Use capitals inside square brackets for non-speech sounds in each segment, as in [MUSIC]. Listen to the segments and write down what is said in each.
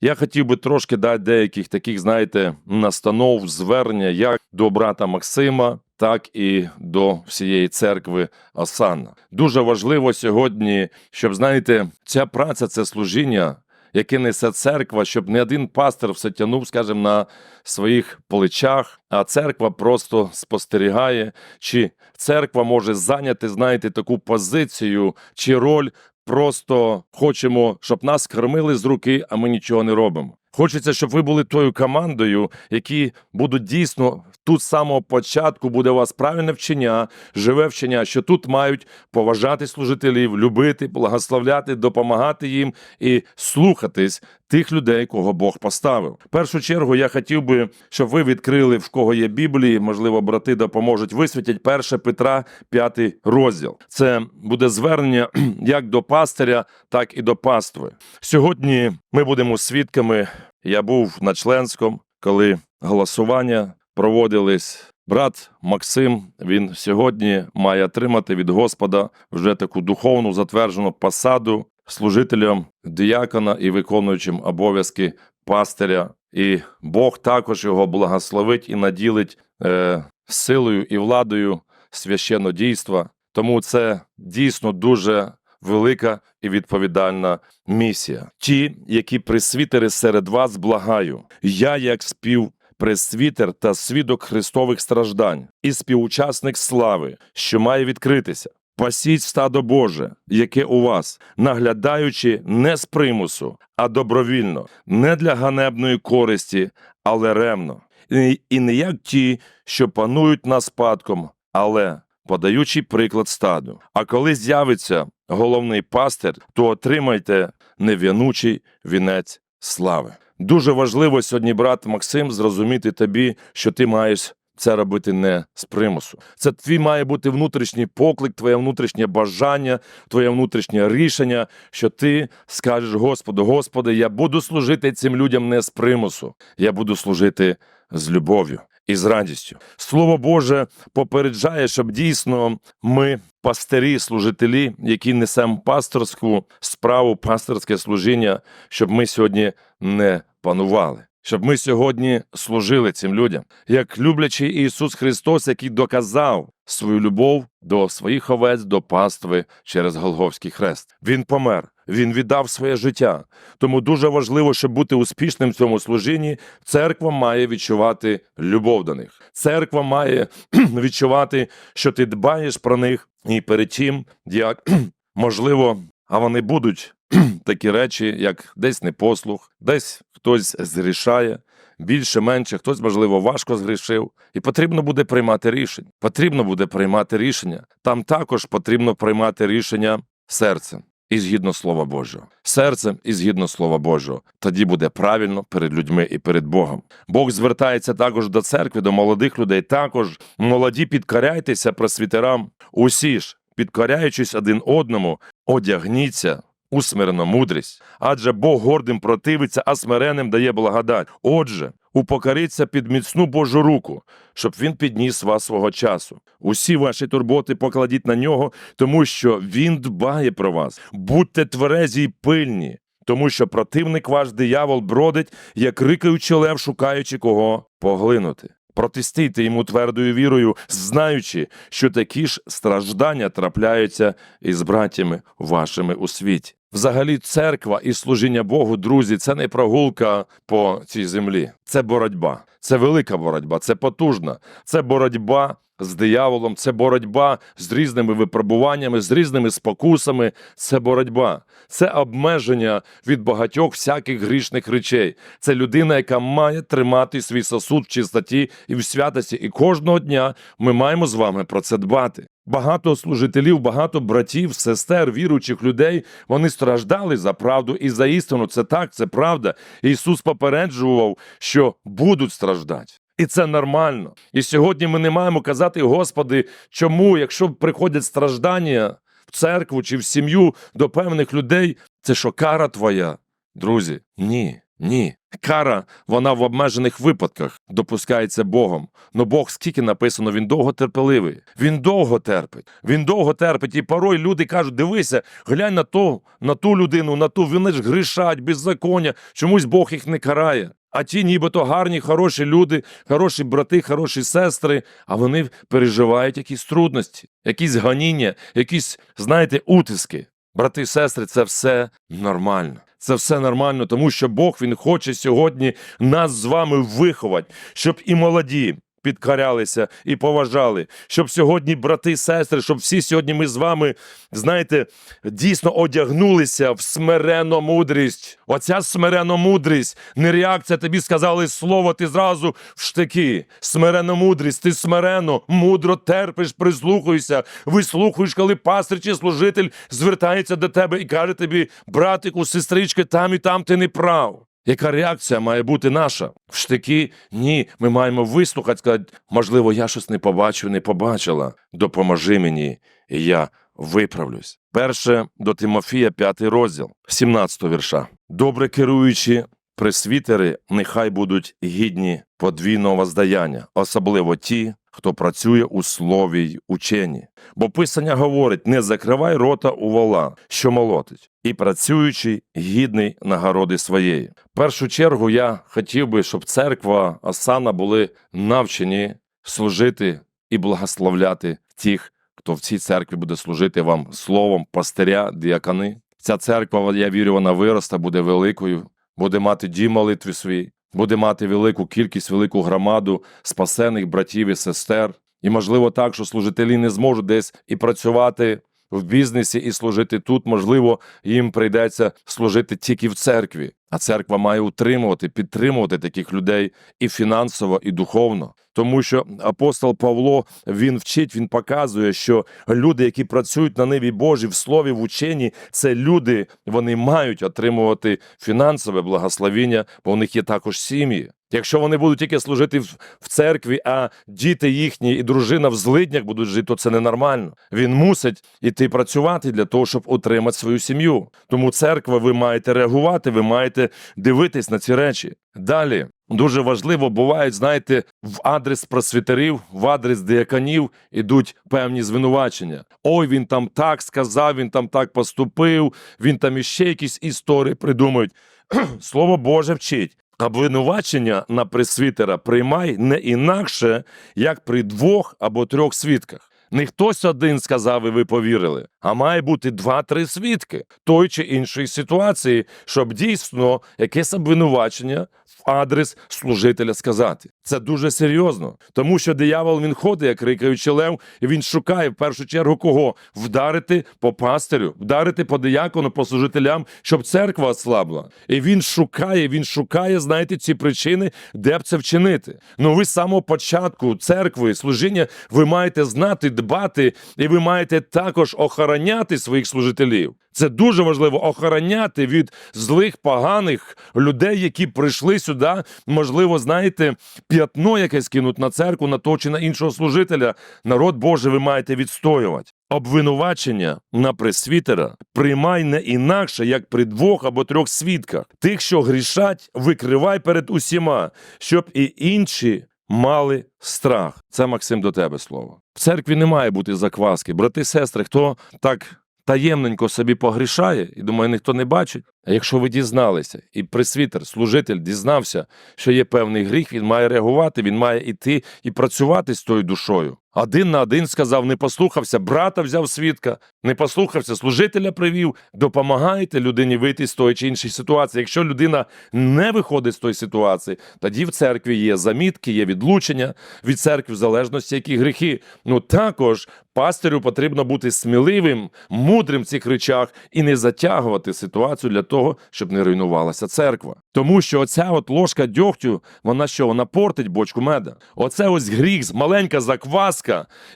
Я хотів би трошки дати деяких таких, знаєте, настанов, звернення як до брата Максима, так і до всієї церкви Осанна. Дуже важливо сьогодні, щоб знаєте, ця праця, це служіння, яке несе церква, щоб не один пастор все тягнув, скажімо, на своїх плечах, а церква просто спостерігає, чи церква може зайняти, знаєте, таку позицію чи роль. Просто хочемо, щоб нас кормили з руки, а ми нічого не робимо. Хочеться, щоб ви були тою командою, які будуть дійсно тут з самого початку буде у вас правильне вчення, живе вчення, що тут мають поважати служителів, любити, благословляти, допомагати їм і слухатись тих людей, кого Бог поставив. В першу чергу я хотів би, щоб ви відкрили в кого є Біблії, можливо, брати допоможуть висвітять 1 Петра, 5 розділ. Це буде звернення [CLEARS THROAT] як до пастиря, так і до пастви. Сьогодні ми будемо свідками. Я був на членському, коли голосування проводились. Брат Максим він сьогодні має отримати від Господа вже таку духовну затверджену посаду служителем діякона і виконуючим обов'язки пастиря. І Бог також його благословить і наділить е, силою і владою священнодійства. Тому це дійсно дуже велика і відповідальна місія. Ті, які присвітери серед вас, благаю, я, як співпресвітер та свідок Христових страждань і співучасник слави, що має відкритися. Пасіть стадо Боже, яке у вас, наглядаючи не з примусу, а добровільно, не для ганебної користі, але ревно, і, і не як ті, що панують над спадком, але подаючи приклад стаду. А коли з'явиться головний пастир, то отримайте нев'янучий вінець слави. Дуже важливо сьогодні, брат Максим, зрозуміти тобі, що ти маєш це робити не з примусу. Це твій має бути внутрішній поклик, твоє внутрішнє бажання, твоє внутрішнє рішення, що ти скажеш Господу, Господи, я буду служити цим людям не з примусу, я буду служити з любов'ю і з радістю. Слово Боже попереджає, щоб дійсно ми, пастирі, служителі, які несемо пасторську справу, пасторське служіння, щоб ми сьогодні не панували. Щоб ми сьогодні служили цим людям, як люблячий Ісус Христос, який доказав свою любов до своїх овець, до пастви через Голговський хрест. Він помер, він віддав своє життя. Тому дуже важливо, щоб бути успішним в цьому служінні, церква має відчувати любов до них. Церква має [CLEARS THROAT] відчувати, що ти дбаєш про них, і перед тим, як [CLEARS THROAT] можливо, а вони будуть [CLEARS THROAT] такі речі, як десь непослух, десь хтось згрішає. Більше менше, хтось, можливо, важко згрішив, і потрібно буде приймати рішення. Потрібно буде приймати рішення. Там також потрібно приймати рішення серцем і згідно Слова Божого. Серцем і згідно Слова Божого. Тоді буде правильно перед людьми і перед Богом. Бог звертається також до церкви, до молодих людей. Також молоді підкоряйтеся просвітерам. Усі ж, підкоряючись один одному, одягніться у смирену мудрість. Адже Бог гордим противиться, а смиреним дає благодать. Отже, упокоріться під міцну Божу руку, щоб він підніс вас свого часу. Усі ваші турботи покладіть на нього, тому що він дбає про вас. Будьте тверезі й пильні. Тому що противник ваш диявол бродить, як рикаючи лев, шукаючи кого поглинути. Протистійте йому твердою вірою, знаючи, що такі ж страждання трапляються із братями вашими у світі. Взагалі, церква і служіння Богу, друзі, це не прогулка по цій землі, це боротьба, це велика боротьба, це потужна, це боротьба з дияволом, це боротьба з різними випробуваннями, з різними спокусами. Це боротьба, це обмеження від багатьох всяких грішних речей. Це людина, яка має тримати свій сосуд в чистоті і в святості. І кожного дня ми маємо з вами про це дбати. Багато служителів, багато братів, сестер, віруючих людей вони страждали за правду і за істину. Це так, це правда. Ісус попереджував, що будуть страждати. І це нормально. І сьогодні ми не маємо казати, Господи, чому, якщо приходять страждання в церкву чи в сім'ю до певних людей, це що кара Твоя? Друзі, ні. Ні. Кара, вона в обмежених випадках допускається Богом. Но Бог, скільки написано, він довго терпеливий. Він довго терпить. Він довго терпить. І порой люди кажуть: дивися, глянь на ту, на ту людину, на ту, вони ж грішать, беззаконня. Чомусь Бог їх не карає. А ті, нібито гарні, хороші люди, хороші брати, хороші сестри, а вони переживають якісь трудності, якісь ганіння, якісь, знаєте, утиски. Брати і сестри, це все нормально. Це все нормально, тому що Бог Він хоче сьогодні нас з вами виховати, щоб і молоді підкарялися і поважали, щоб сьогодні брати і сестри, щоб всі сьогодні ми з вами, знаєте, дійсно одягнулися в смирену мудрість. Оця смирена мудрість, не реакція, тобі сказали слово, ти зразу в штики. Смирена мудрість, ти смирено, мудро терпиш, прислухуйся, вислухуєш, коли пастир чи служитель звертається до тебе і каже тобі, братику, сестрички, там і там ти не прав. Яка реакція має бути наша? В штики? Ні, ми маємо вислухати, сказати, можливо, я щось не побачив, не побачила. Допоможи мені, і я виправлюсь. Перше до Тимофія, п'ятий розділ, 17 вірша. Добре керуючи, пресвітери нехай будуть гідні подвійного воздаяння, особливо ті, хто працює у слові й ученні. Бо Писання говорить: не закривай рота у вола, що молотить, і працюючи гідний нагороди своєї. В першу чергу я хотів би, щоб церква Асана були навчені служити і благословляти тих, хто в цій церкві буде служити вам словом пастиря, діакани. Ця церква, я вірю, вона виросте, буде великою, буде мати дім молитви свій, буде мати велику кількість, велику громаду спасених братів і сестер. І можливо так, що служителі не зможуть десь і працювати в бізнесі і служити тут. Можливо, їм прийдеться служити тільки в церкві. А церква має утримувати, підтримувати таких людей і фінансово, і духовно. Тому що апостол Павло він вчить, він показує, що люди, які працюють на ниві Божій в слові, в ученні, це люди, вони мають отримувати фінансове благословіння, бо у них є також сім'ї. Якщо вони будуть тільки служити в, церкві, а діти їхні і дружина в злиднях будуть жити, то це ненормально. Він мусить іти працювати для того, щоб утримати свою сім'ю. Тому церква, ви маєте реагувати, ви маєте дивитись на ці речі. Далі дуже важливо бувають, знаєте, в адрес просвітерів, в адрес деяканів ідуть певні звинувачення. Ой, він там так сказав, він там так поступив, він там іще якісь історії придумують. [CLEARS THROAT] Слово Боже вчить. Обвинувачення на пресвітера приймай не інакше, як при двох або трьох свідках. Не хтось один сказав, і ви повірили, а має бути два-три свідки той чи іншої ситуації, щоб дійсно якесь обвинувачення в адрес служителя сказати. Це дуже серйозно, тому що диявол він ходить, як рикаючи лев, і він шукає в першу чергу кого вдарити по пастирю, вдарити по диякону, по служителям, щоб церква ослабла. І він шукає, він шукає, знаєте, ці причини, де б це вчинити. Ну ви з самого початку церкви, служіння, ви маєте знати, дбати, і ви маєте також охороняти своїх служителів. Це дуже важливо охороняти від злих, поганих людей, які прийшли сюди. Можливо, знаєте, п'ятно якесь кинуть на церкву, на того чи на іншого служителя. Народ Божий ви маєте відстоювати. Обвинувачення на пресвітера приймай не інакше, як при двох або трьох свідках. Тих, що грішать, викривай перед усіма, щоб і інші мали страх. Це Максим до тебе слово. В церкві не має бути закваски. Брати, сестри, хто так таємненько собі погрішає, і думаю, ніхто не бачить. А якщо ви дізналися, і присвітер, служитель дізнався, що є певний гріх, він має реагувати, він має іти і працювати з тою душою. Один на один сказав, не послухався, брата взяв свідка, не послухався, служителя привів. Допомагайте людині вийти з тої чи іншої ситуації. Якщо людина не виходить з тої ситуації, тоді в церкві є замітки, є відлучення від церкви, в залежності, які гріхи. Ну також пастирю потрібно бути сміливим, мудрим в цих речах і не затягувати ситуацію для того, щоб не руйнувалася церква. Тому що оця от ложка дьогтю, вона що? Вона портить бочку меда. Оце ось гріх, маленька закваска,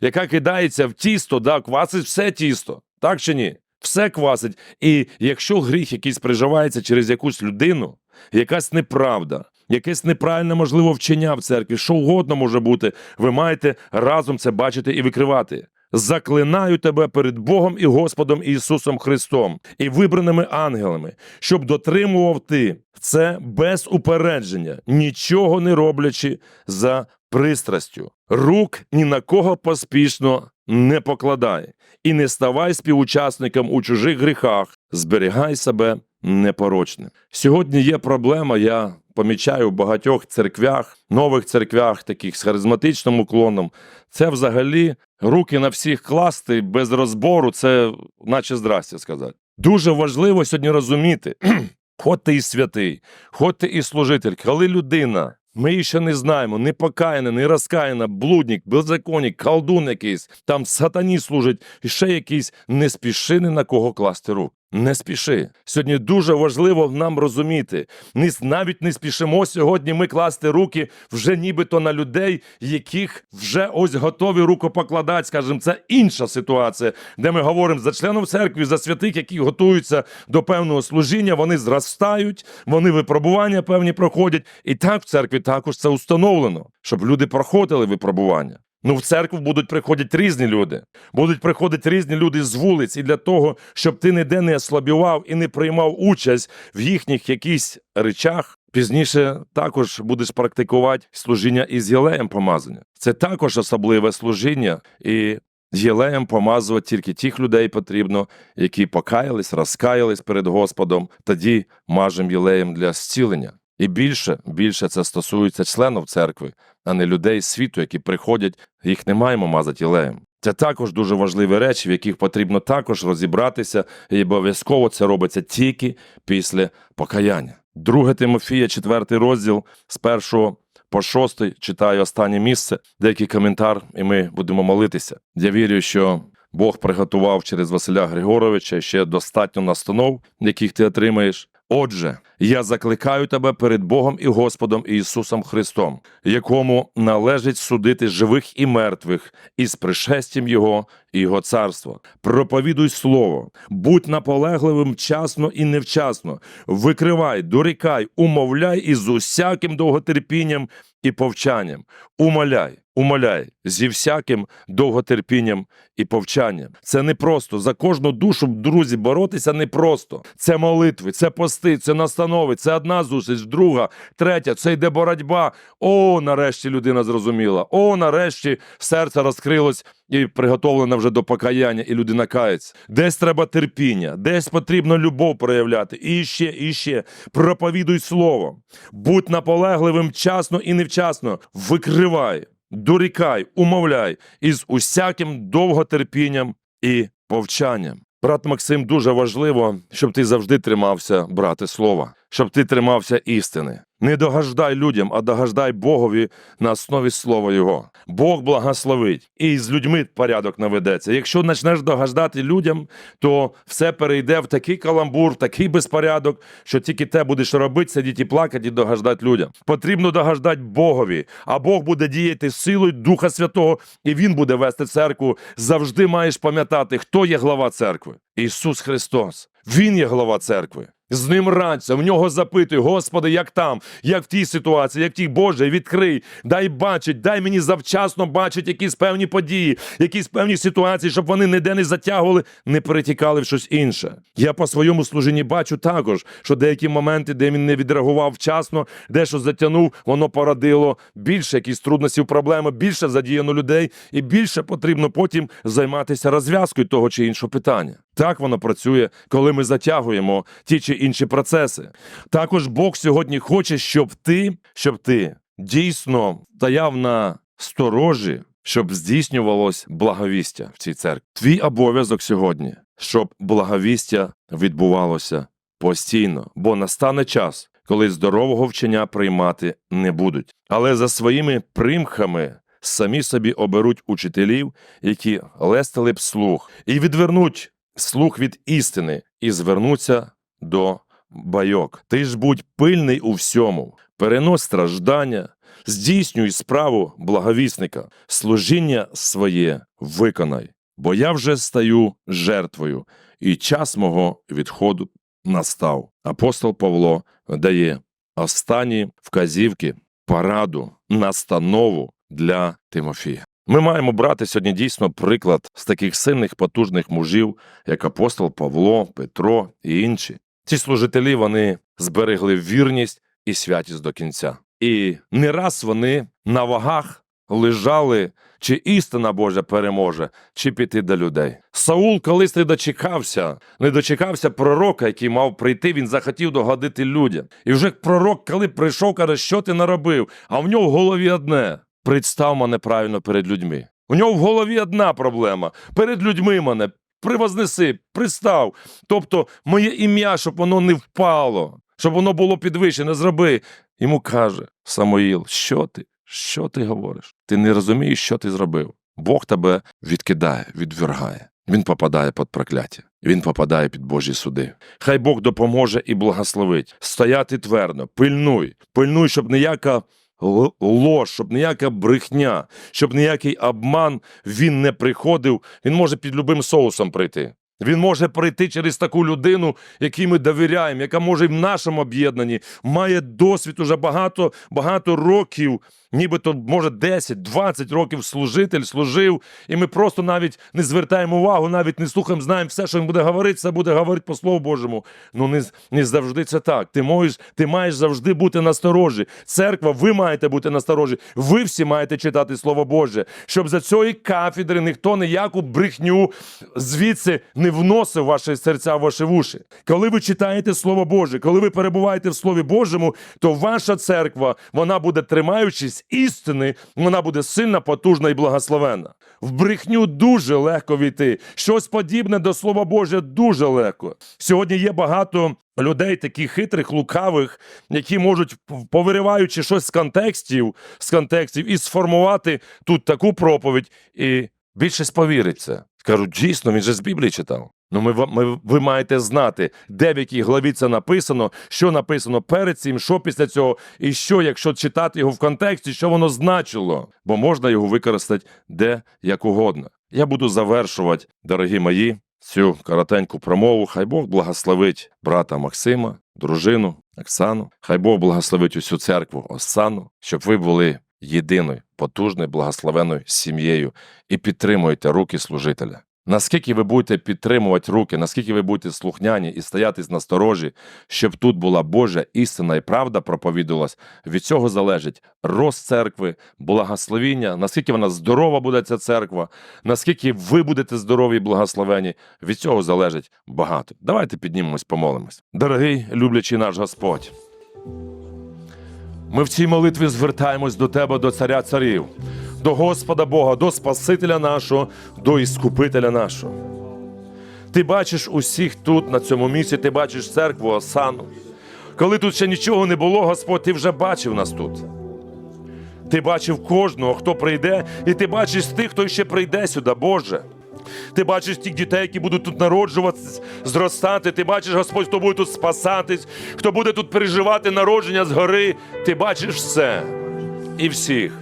яка кидається в тісто, да, квасить все тісто. Так чи ні? Все квасить. І якщо гріх якийсь приживається через якусь людину, якась неправда, якесь неправильне, можливо, вчення в церкві, що угодно може бути, ви маєте разом це бачити і викривати. заклинаю тебе перед Богом і Господом Ісусом Христом і вибраними ангелами, щоб дотримував ти це без упередження, нічого не роблячи за пристрастю. Рук ні на кого поспішно не покладай, і не ставай співучасником у чужих гріхах, зберігай себе непорочним. Сьогодні є проблема, я помічаю в багатьох церквях, нових церквях, таких з харизматичним уклоном. Це взагалі руки на всіх класти без розбору, це наче здрастя сказати. Дуже важливо сьогодні розуміти, [CLEARS THROAT] Ход ти і святий, ход ти і служитель, коли людина, ми її ще не знаємо, не покаяна, не розкаяна, блудник, беззаконник, колдун якийсь, там сатані служить, і ще якийсь, не спіши на кого класти рук. Не спіши. Сьогодні дуже важливо нам розуміти. Ні, навіть не спішимо сьогодні ми класти руки вже нібито на людей, яких вже ось готові рукопокладати. Скажімо, це інша ситуація, де ми говоримо за членів церкви, за святих, які готуються до певного служіння. Вони зростають, вони випробування певні проходять. І так в церкві також це установлено, щоб люди проходили випробування. Ну, в церкву будуть приходити різні люди. Будуть приходити різні люди з вулиць, і для того, щоб ти ніде не ослабівав і не приймав участь в їхніх якісь речах, пізніше також будеш практикувати служіння із єлеєм помазання. Це також особливе служіння, і єлеєм помазувати тільки тих людей потрібно, які покаялись, розкаялись перед Господом, тоді мажем єлеєм для зцілення. І більше, більше це стосується членів церкви, а не людей світу, які приходять, їх не маємо мазати єлеєм. Це також дуже важливі речі, в яких потрібно також розібратися, і обов'язково це робиться тільки після покаяння. Друге Тимофія, четвертий розділ з першого по шостий читаю останнє місце, деякий коментар, і ми будемо молитися. Я вірю, що Бог приготував через Василя Григоровича ще достатньо настанов, яких ти отримаєш. Отже, я закликаю тебе перед Богом і Господом Ісусом Христом, якому належить судити живих і мертвих із пришестям Його і Його царства. Проповідуй слово, будь наполегливим вчасно і невчасно, викривай, дорікай, умовляй із усяким довготерпінням і повчанням. Умоляй, умоляй зі всяким довготерпінням і повчанням. Це не просто за кожну душу, друзі, боротися не просто. Це молитви, це пости, це настанови, це одна зустріч, друга, третя. Це йде боротьба. О, нарешті людина зрозуміла. О, нарешті серце розкрилось і приготовлено вже до покаяння, і людина кається. Десь треба терпіння, десь потрібно любов проявляти. І ще, і ще. Проповідуй слово. Будь наполегливим вчасно і невчасно. Викривай, дорікай, умовляй із усяким довготерпінням і повчанням. Брат Максим, дуже важливо, щоб ти завжди тримався, брати слова, щоб ти тримався істини. Не догаждай людям, а догаждай Богові на основі слова Його. Бог благословить, і з людьми порядок наведеться. Якщо почнеш догаждати людям, то все перейде в такий каламбур, в такий безпорядок, що тільки те будеш робити, сидіти плакати і догаждати людям. Потрібно догаждати Богові, а Бог буде діяти силою Духа Святого, і Він буде вести церкву. Завжди маєш пам'ятати, хто є глава церкви. Ісус Христос. Він є глава церкви. З ним радься, в нього запитуй, Господи, як там, як в тій ситуації, як в тій Боже, відкрий, дай бачить, дай мені завчасно бачить якісь певні події, якісь певні ситуації, щоб вони ніде не затягували, не перетікали в щось інше. Я по своєму служінні бачу також, що деякі моменти, де він не відреагував вчасно, де що затягнув, воно породило більше якісь трудностей, проблеми, більше задіяно людей, і більше потрібно потім займатися розв'язкою того чи іншого питання. Так воно працює, коли ми затягуємо ті чи інші процеси. Також Бог сьогодні хоче, щоб ти, щоб ти дійсно стояв на сторожі, щоб здійснювалось благовістя в цій церкві. Твій обов'язок сьогодні, щоб благовістя відбувалося постійно, бо настане час, коли здорового вчення приймати не будуть. Але за своїми примхами самі собі оберуть учителів, які лестили б слух, і відвернуть слух від істини, і звернуться до байок. Ти ж будь пильний у всьому, перенось страждання, здійснюй справу благовісника, служіння своє виконай, бо я вже стаю жертвою, і час мого відходу настав. Апостол Павло дає останні вказівки, пораду, настанову для Тимофія. Ми маємо брати сьогодні дійсно приклад з таких сильних потужних мужів, як апостол Павло, Петро і інші. Ці служителі вони зберегли вірність і святість до кінця. І не раз вони на вагах лежали, чи істина Божа переможе, чи піти до людей. Саул колись не дочекався, не дочекався пророка, який мав прийти, він захотів догодити людям. І вже пророк, коли прийшов, каже, що ти наробив, а в нього в голові одне представ мене правильно перед людьми. У нього в голові одна проблема перед людьми мене. Привознеси, пристав. Тобто моє ім'я, щоб воно не впало, щоб воно було підвищене, зроби. Йому каже Самоїл, що ти? Що ти говориш? Ти не розумієш, що ти зробив. Бог тебе відкидає, відвергає. Він попадає під прокляття, він попадає під Божі суди. Хай Бог допоможе і благословить. Стояти твердо, пильнуй, пильнуй, щоб ніяка лож, щоб ніяка брехня, щоб ніякий обман він не приходив. Він може під любим соусом прийти. Він може прийти через таку людину, якій ми довіряємо, яка може і в нашому об'єднанні має досвід уже багато, багато років, нібито може 10-20 років служитель служив, і ми просто навіть не звертаємо увагу, навіть не слухаємо, знаємо все, що він буде говорити, це буде говорити по Слову Божому. Ну не, не завжди це так. Ти можеш, ти маєш завжди бути насторожі. Церква, ви маєте бути насторожі. Ви всі маєте читати Слово Боже, щоб за цієї кафедри ніхто ніяку брехню звідси не вносив ваші серця, в ваші вуші. Коли ви читаєте Слово Боже, коли ви перебуваєте в Слові Божому, то ваша церква, вона буде тримаючись істини, вона буде сильна, потужна і благословенна. В брехню дуже легко війти. Щось подібне до Слова Божого дуже легко. Сьогодні є багато людей, таких хитрих, лукавих, які можуть, повириваючи щось з контекстів, з контекстів, і сформувати тут таку проповідь, і більшість повірить це. Скажуть, дійсно, він же з Біблії читав. Ну, ми, ми, ви маєте знати, де в якій главі це написано, що написано перед цим, що після цього, і що, якщо читати його в контексті, що воно значило, бо можна його використати де як угодно. Я буду завершувати, дорогі мої, цю коротеньку промову. Хай Бог благословить брата Максима, дружину Оксану. Хай Бог благословить усю церкву Осану, щоб ви були єдиною, потужною, благословеною сім'єю і підтримуєте руки служителя. Наскільки ви будете підтримувати руки, наскільки ви будете слухняні і стояти на сторожі, щоб тут була Божа істина і правда проповідувалась, від цього залежить рост церкви, благословіння, наскільки вона здорова буде ця церква, наскільки ви будете здорові і благословені, від цього залежить багато. Давайте піднімемось, помолимось. Дорогий, люблячий наш Господь. Ми в цій молитві звертаємось до Тебе, до Царя Царів, до Господа Бога, до Спасителя нашого, до Іскупителя нашого. Ти бачиш усіх тут, на цьому місці, ти бачиш церкву Осану. Коли тут ще нічого не було, Господь, ти вже бачив нас тут. Ти бачив кожного, хто прийде, і ти бачиш тих, хто ще прийде сюди, Боже. Ти бачиш тих дітей, які будуть тут народжуватися, зростати. Ти бачиш, Господь, хто буде тут спасатись, хто буде тут переживати народження згори. Ти бачиш все і всіх.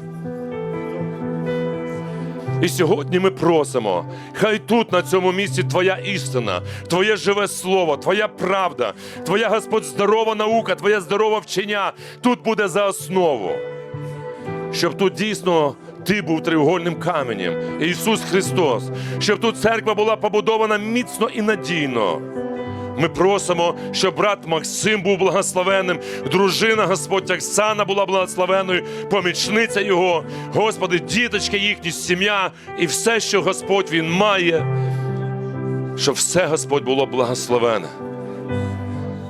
І сьогодні ми просимо, хай тут, на цьому місці, Твоя істина, Твоє живе слово, Твоя правда, Твоя Господь здорова наука, Твоє здорове вчення тут буде за основу. Щоб тут дійсно ти був треугольним каменем, Ісус Христос, щоб тут церква була побудована міцно і надійно. Ми просимо, щоб брат Максим був благословенним, дружина Господь Оксана була благословенною, помічниця його, Господи, діточки їхні, сім'я і все, що Господь Він має, щоб все Господь було благословене.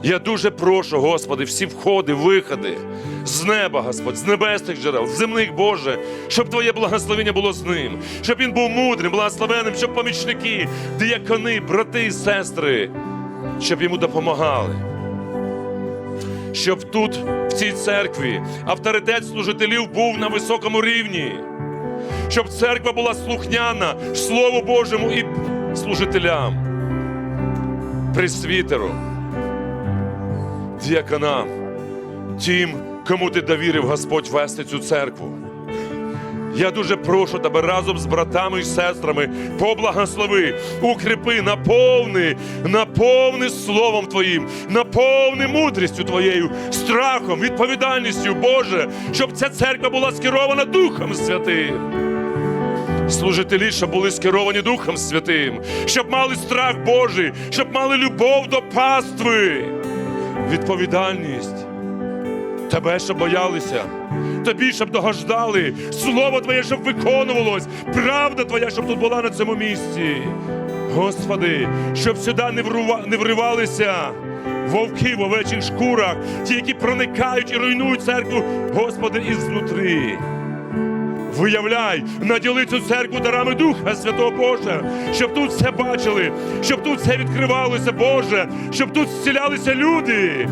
Я дуже прошу, Господи, всі входи, виходи з неба, Господь, з небесних джерел, з земних Боже, щоб Твоє благословення було з ним, щоб він був мудрим, благословенним, щоб помічники, диякони, брати і сестри, щоб йому допомагали. Щоб тут, в цій церкві, авторитет служителів був на високому рівні, щоб церква була слухняна Слову Божому і служителям, пресвітеру, діяконам, тим, кому ти довірив Господь вести цю церкву. Я дуже прошу тебе разом з братами і сестрами поблагослови, укріпи, наповни, наповни словом Твоїм, наповни мудрістю Твоєю, страхом, відповідальністю, Боже, щоб ця церква була скерована Духом Святим. служителі, щоб були скеровані Духом Святим, щоб мали страх Божий, щоб мали любов до пастви, відповідальність. Тебе, щоб боялися, тобі, щоб догождали, слово Твоє, щоб виконувалось, правда Твоя, щоб тут була на цьому місці. Господи, щоб сюди не, врува, не вривалися вовки в овечих шкурах, ті, які проникають і руйнують церкву, Господи, ізнутри. Виявляй, наділи цю церкву дарами Духа Святого Боже, щоб тут все бачили, щоб тут все відкривалося, Боже, щоб тут зцілялися люди,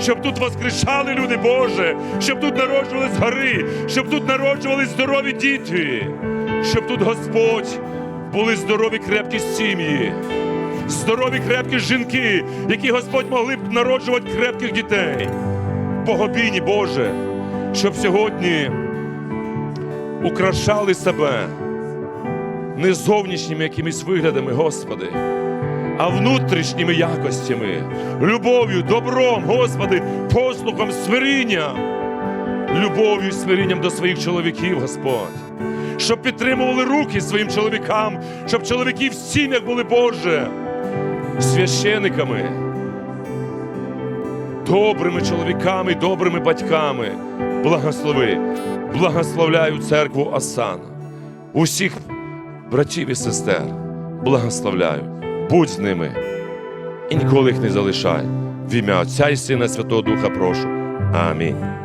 щоб тут воскрешали люди, Боже, щоб тут народжувались гори, щоб тут народжувались здорові діти, щоб тут Господь були здорові крепкі сім'ї, здорові крепкі жінки, які Господь могли б народжувати крепких дітей. Богобійні, Боже, щоб сьогодні украшали себе не зовнішніми якимись виглядами, Господи, а внутрішніми якостями, любов'ю, добром, Господи, послухом, смирінням, любов'ю і смирінням до своїх чоловіків, Господь. Щоб підтримували руки своїм чоловікам, щоб чоловіки в сім'ях були Боже, священиками, добрими чоловіками, добрими батьками. Благослови, благословляю церкву Асана, усіх братів і сестер, благословляю, будь з ними і ніколи їх не залишай. В ім'я Отця і Сина Святого Духа прошу. Амінь.